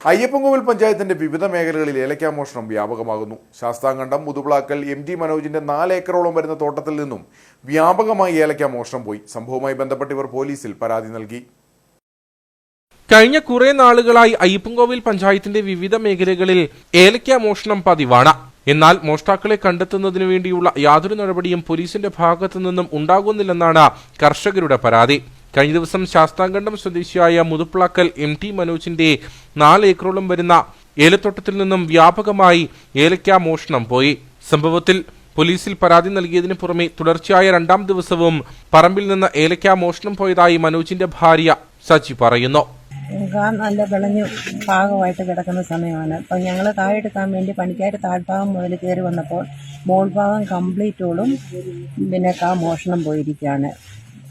അയ്യപ്പൻകോവിൽ പഞ്ചായത്തിന്റെ വിവിധ മേഖലകളിൽ ഏലക്കാ മോഷണം വ്യാപകമാകുന്നു. ശാസ്താംകണ്ടം മുതുപ്ലാക്കൽ എം ടി മനോജിന്റെ നാല് ഏക്കറോളം വരുന്ന തോട്ടത്തിൽ നിന്നും വ്യാപകമായി ഏലക്കാ മോഷണം പോയി. സംഭവവുമായി ബന്ധപ്പെട്ട് ഇവർ പോലീസിൽ പരാതി നൽകി. കഴിഞ്ഞ കുറെ നാളുകളായി അയ്യപ്പൻകോവിൽ പഞ്ചായത്തിന്റെ വിവിധ മേഖലകളിൽ ഏലക്ക മോഷണം പതിവാണ്. എന്നാൽ മോഷ്ടാക്കളെ കണ്ടെത്തുന്നതിനു വേണ്ടിയുള്ള യാതൊരു നടപടിയും പോലീസിന്റെ ഭാഗത്തു നിന്നും ഉണ്ടാകുന്നില്ലെന്നാണ് കർഷകരുടെ പരാതി. കഴിഞ്ഞ ദിവസം ശാസ്താംകണ്ടം സ്വദേശിയായ മുതുപ്ലാക്കൽ എം ടി മനോജിന്റെ നാല് ഏക്കറോളം വരുന്ന ഏലത്തോട്ടത്തിൽ നിന്നും വ്യാപകമായി ഏലക്ക മോഷണം പോയി. സംഭവത്തിൽ പോലീസിൽ പരാതി നൽകിയതിനു പുറമെ തുടർച്ചയായ രണ്ടാം ദിവസവും പറമ്പിൽ നിന്ന് ഏലക്ക മോഷണം പോയതായി മനോജിന്റെ ഭാര്യ സജി പറയുന്നു. നല്ല വിളഞ്ഞു ഭാഗമായിട്ട് കിടക്കുന്ന സമയമാണ്. അപ്പം ഞങ്ങൾ കായെടുക്കാൻ വേണ്ടി പണിക്കാർ താഴ്ഭാഗം മുതൽ കയറി വന്നപ്പോൾ മോൾ ഭാഗം കംപ്ലീറ്റോളും പിന്നെ കാ മോഷണം പോയിരിക്കുകയാണ്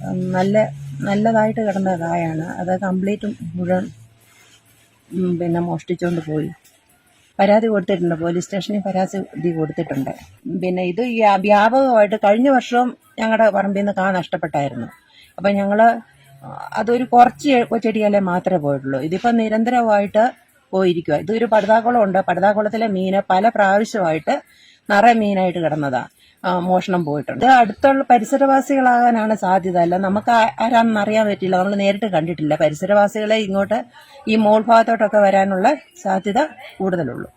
നല്ല നല്ലതായിട്ട് കിടന്ന കായാണ്. അത് കംപ്ലീറ്റ് മുഴുവൻ പിന്നെ മോഷ്ടിച്ചുകൊണ്ട് പോയി. പരാതി കൊടുത്തിട്ടുണ്ട്. പോലീസ് സ്റ്റേഷനിൽ പരാതി കൊടുത്തിട്ടുണ്ട്. പിന്നെ ഇത് വ്യാ- വ്യാപകമായിട്ട് കഴിഞ്ഞ വർഷവും ഞങ്ങളുടെ പറമ്പിൽ നിന്ന് കാ നഷ്ടപ്പെട്ടായിരുന്നു. അപ്പം ഞങ്ങൾ അതൊരു കുറച്ച് ചെടിയല്ലേ മാത്രമേ പോയിട്ടുള്ളൂ. ഇതിപ്പോൾ നിരന്തരമായിട്ട് പോയിരിക്കുക ഇതൊരു പടുതാക്കുളം ഉണ്ട്. പടുതാക്കുളത്തിലെ മീന് പല പ്രാവശ്യമായിട്ട് നിറയെ മീനായിട്ട് കിടന്നതാണ് മോഷണം പോയിട്ടുണ്ട്. അടുത്തുള്ള പരിസരവാസികളാകാനാണ് സാധ്യത. അല്ല നമുക്ക് ആരാന്ന് അറിയാൻ പറ്റില്ല നമ്മൾ നേരിട്ട് കണ്ടിട്ടില്ല. പരിസരവാസികളെ ഇങ്ങോട്ട് ഈ മോൾ ഭാഗത്തോട്ടൊക്കെ വരാനുള്ള സാധ്യത കൂടുതലുള്ളൂ.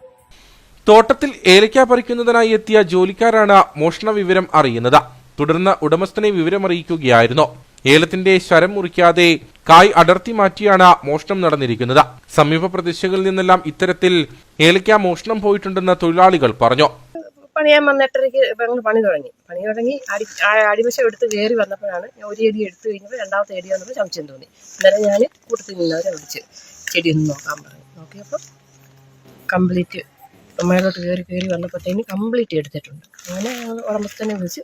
തോട്ടത്തിൽ ഏലക്ക പറിക്കുന്നതിനായി എത്തിയ ജോലിക്കാരാണ് മോഷണ വിവരം അറിയുന്നത്. തുടർന്ന് ഉടമസ്ഥനെ വിവരമറിയിക്കുകയായിരുന്നു. ഏലത്തിന്റെ ശരം മുറിക്കാതെ കായ് അടർത്തി മാറ്റിയാണ് മോഷണം നടന്നിരിക്കുന്നത്. സമീപ പ്രദേശങ്ങളിൽ നിന്നെല്ലാം ഇത്തരത്തിൽ ഏലക്ക മോഷണം പോയിട്ടുണ്ടെന്ന് തൊഴിലാളികൾ പറഞ്ഞു. പണിയാൻ വന്ന എട്ടരയ്ക്ക് ഞങ്ങൾ പണി തുടങ്ങി. പണി തുടങ്ങി അടി അടിവശം എടുത്ത് കയറി വന്നപ്പോഴാണ് ഞാൻ ഒരു ചെടി എടുത്തു കഴിഞ്ഞപ്പോൾ രണ്ടാമത്തെ ചെടി വന്നപ്പോൾ ചമച്ചം തോന്നി. അന്നേരം ഞാൻ കൂട്ടത്തിൽ നിന്നവരെ വിളിച്ച് ചെടി ഒന്ന് നോക്കാൻ പറഞ്ഞു. നോക്കിയപ്പോൾ കംപ്ലീറ്റ് മേലോട്ട് കയറി കയറി വന്നപ്പോഴത്തേന് കംപ്ലീറ്റ് എടുത്തിട്ടുണ്ട്. അങ്ങനെ ഞങ്ങൾ ഉടമസ്ഥനെ വിളിച്ച്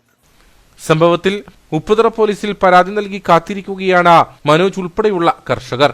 സംഭവത്തിൽ ഉപ്പുതറ പോലീസിൽ പരാതി നൽകി കാത്തിരിക്കുകയാണ് മനോജ് ഉൾപ്പെടെയുള്ള കർഷകർ.